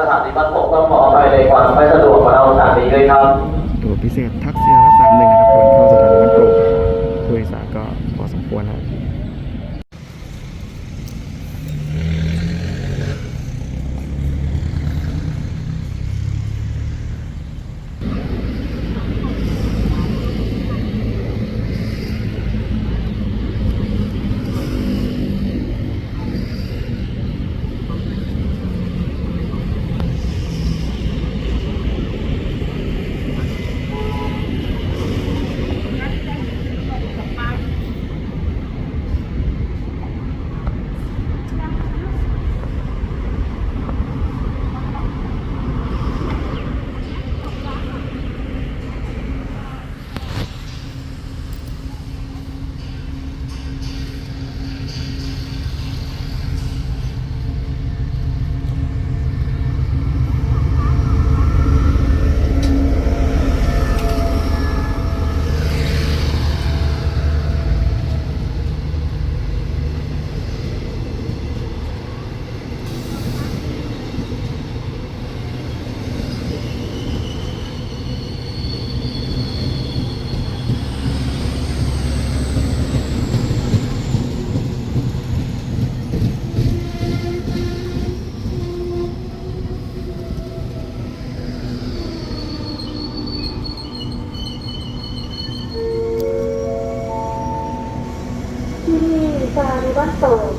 สถานีบ้านผมต้องขออภัยในความไม่สะดวกมาเราสถานีด้วยครับ ตัวพิเศษทักเซียละสามหนึ่งนะครับก่อนเข้าสถานีมันโปร่งผู้โดยสารก็พอสมควรครับ ที่นี่ สถานีบ้านโป่ง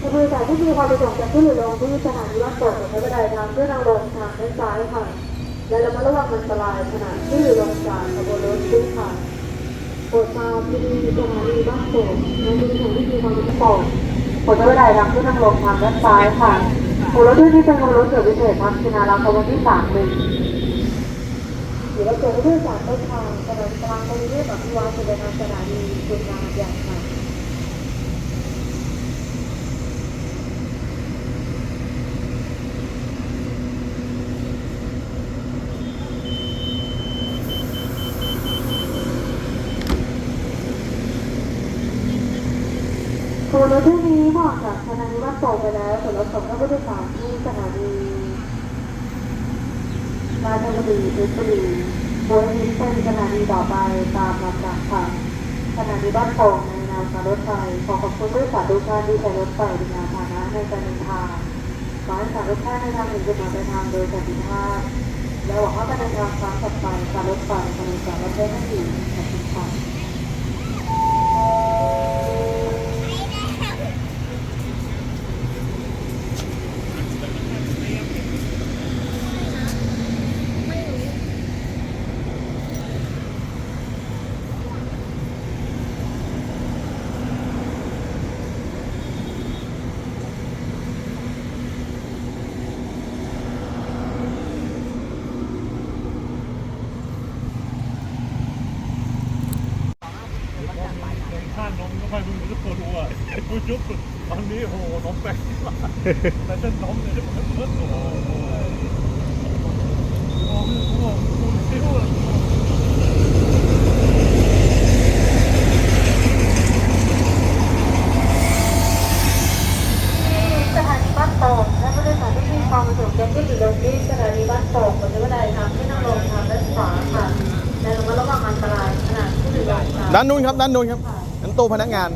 ผู้โดยสารที่มีความประสงค์จะขึ้นหรือลงที่สถานีบ้านโป่งใช้บันไดทางขึ้นทางลงทางด้านซ้ายค่ะ และระมัดระวังอันตรายขณะขึ้นหรือลงจากขบวนรถด้วยค่ะโปรดทราบที่นี่สถานีบ้านโป่งในบริษัทที่มีความประสงค์โป่งโปรดใช้บันไดทางขึ้นทางลงทางด้านซ้ายค่ะขบวนรถที่นี่เป็นขบวนรถเกิดพิเศษทางชินาราขบวนที่สามหนึ่ง หรือว่าตัวผู้โดยสารต้นทางถนนกลางกรุงเทพอภิวัตรจะเดินทางสถานีคุณงามอย่างค่ะตัวรถที่นี้ออกจากสถานีบ้านโป่งไปแล้วส่วนรถของท่านผู้โดยสารที่สถานี ราชบุรีเพชรบุรีโดยนี้เป็นสถานีต่อไปตามลำดับค่ะสถานีบ้านโป่งในนามการรถไฟขอขอบคุณด้วยสาธุการที่ใช้รถไฟเป็นยานพาหนะในการเดินทางขอให้สารทุกท่านในทางหนึ่งจะมายปลายทางโดยสันติภาพและหวังว่าการเดินทางครั้งต่อไปการรถไฟจะมีการรถไฟให้ดีขอบคุณค่ะ ข้านมก็ค่อยมึงจะปวดหัว กูจุ๊บตอนนี้โหนมแปลกที่ว่าแต่เส้นนมเนี่ยมันเพิ่มโอ้โหโอ้โหโอ้โหซิ้วสถานีบ้านโป่งและผู้โดยสารที่มีความประสงค์จะขึ้นหรือลงที่สถานีบ้านโป่งบนบันไดทางขึ้นทางลงทางด้านขวาค่ะและระมัดระวังอันตรายขณะขึ้นหรือลงค่ะด้านนู้นครับด้านนู้นครับนั่นตู้พนักงาน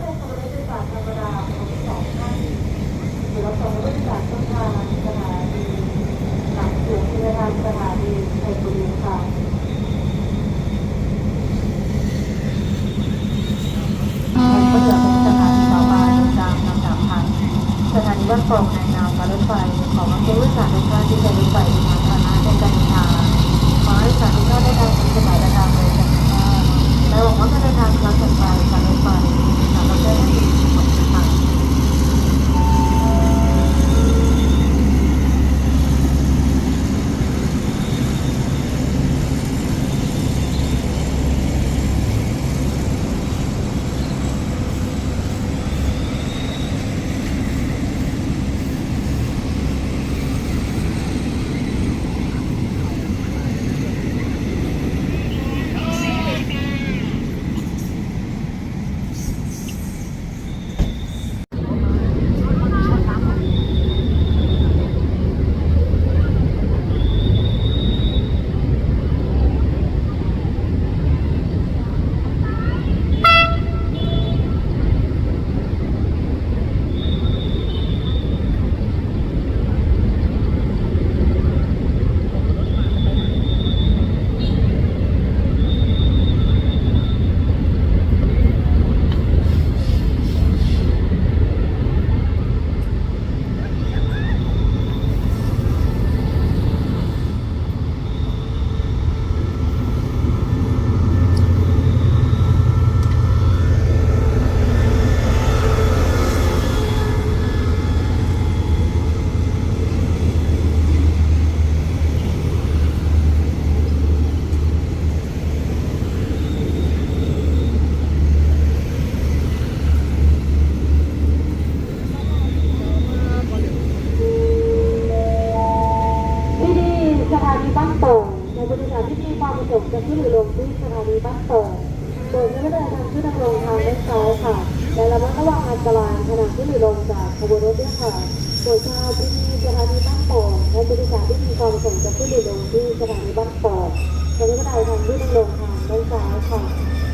ค่ะโดยชาที่สถานีบ้านป่งและบริษัทที่มีความประสงจะขึ้นหรือลงที่สถานีบ้านป่งโดยไม่ได้ทางขึ้นทางลงทางด้านซ้ายค่ะ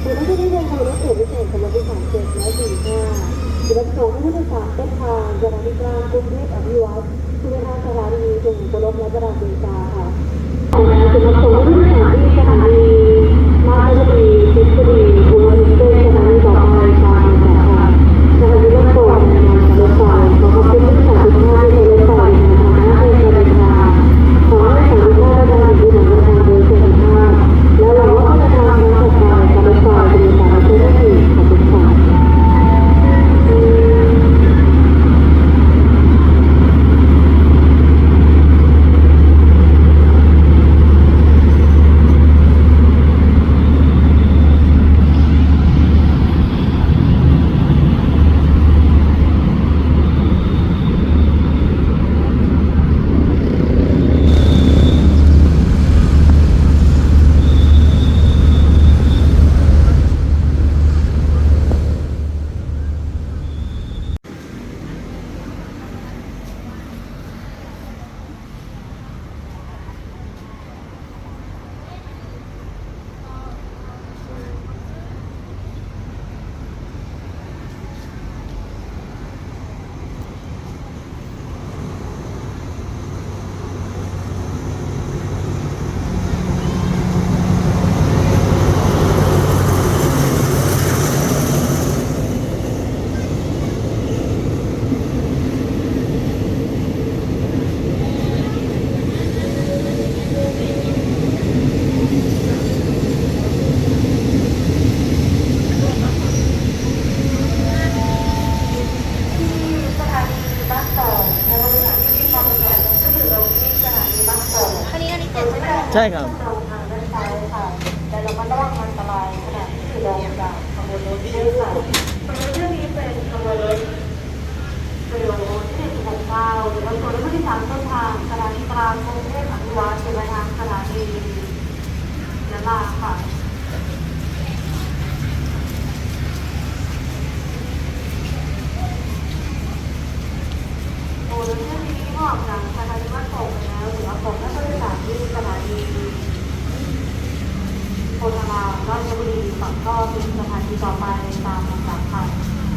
ส่วนที่ได้เดินขบวนรถเอกพิเศษขบวนที่สามเจ็ดและสี่ห้าจุดประสงค์ที่ผู้โดยสารต้นทางสถานีกลางกรุงเทพอภิวัตรคือทางสถานีถึงบรมและประดาเบกาค่ะจุดประสงค์ที่สถา ใช่ครับลงทางด้านซ้ายค่ะแต่เราก็ระวังอันตรายขณะที่ลงจากขบวนรถที่ยค่ะขบวนรถเที่ยวนี้เป็นขบวนรถเร็วที่169หรือว่าตัวรถที่สามต้นทางสถานีกลางกรุงเทพอนุวัตรเป็นทางสถานียะลาค่ะ โอ้แล้วเรื่องนี้ก็ออกจากสถานีบ้านโป่งไปแล้วหรือว่าผมก็จะไปสถานที่สถานีโพธารามราชบุรีฝั่งก็เป็นสถานีต่อไปตามลำดับค่ะ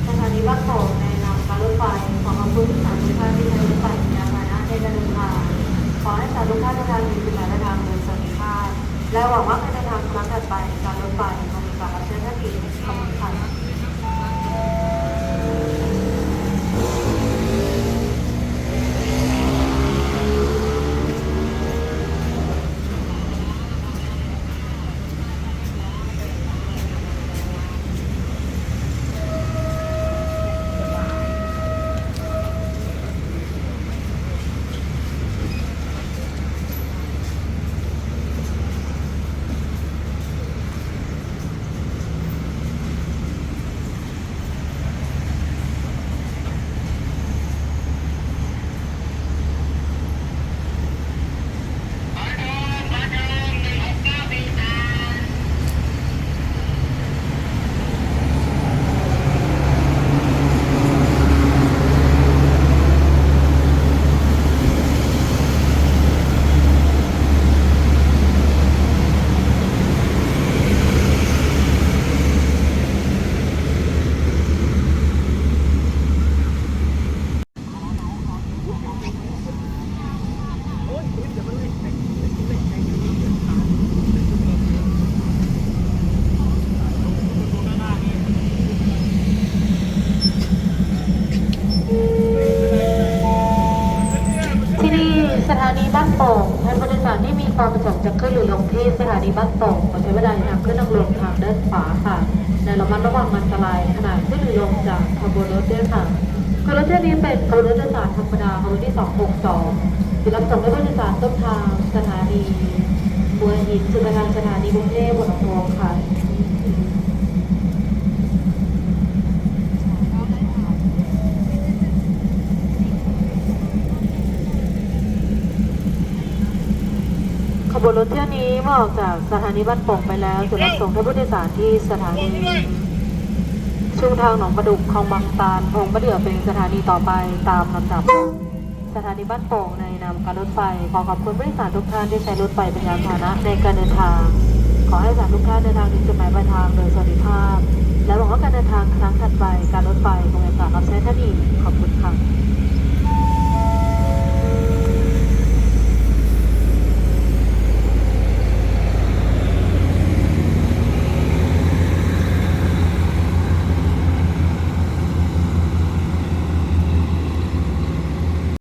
สถานีบ้านโป่งในนามการรถไฟขอขอบคุณสานทุกท่านที่ใช้รถไฟในยานพาหนะในการเดินทางขอให้สาธุท่านทุกท่านมีคุณภาพและทางโดยสวัสดิภาพและหวังว่าการเดินทางครั้งถัดไปการรถไฟจะมีการรับเชิญท่านอีกขอบคุณค่ะ ที่นี่สถานีบ้านโป่งให้บ ริษัทที่มีความประสงค์จะขึ้นหรือลงที่สถานีบ้านโป่งขอใช้เวลาในทางขึ้นทางลงทางด้านขวาค่ะ ในระมัดระวังอันตรายขณะขึ้นหรือลงจากขบวนรถด้วยค่ะขบวนรถเที่ยวนี้เป็นขบวนรถโดยสารธรรมดาขบวนที่ 262จุดรับส่งด้วยรถโดยสารต้นทางสถานีบัวหินสุพรรณสถานีกรุงเทพหัวลำโพงค่ะ ขบวนรถเที่ยวนี้เมื่อออกจากสถานีบ้านโป่งไปแล้วจะรับส่งท่านผู้โดยสารที่สถานีชุมทางหนองประดุกคลองบางตาลพงประเดือเป็นสถานีต่อไปตามลำดับ สถานีบ้านโป่งในนามการรถไฟขอขอบคุณผู้โดยสารทุกท่านที่ใช้รถไฟเป็นยานพาหนะในการเดินทาง ขอให้สารทุกท่านเดินทางถึงจุดหมายปลายทางโดยสวัสดิภาพ และหวังว่าการเดินทางครั้งถัดไปการรถไฟคงมีโอกาสรับใช้ท่านอีกขอบคุณค่ะ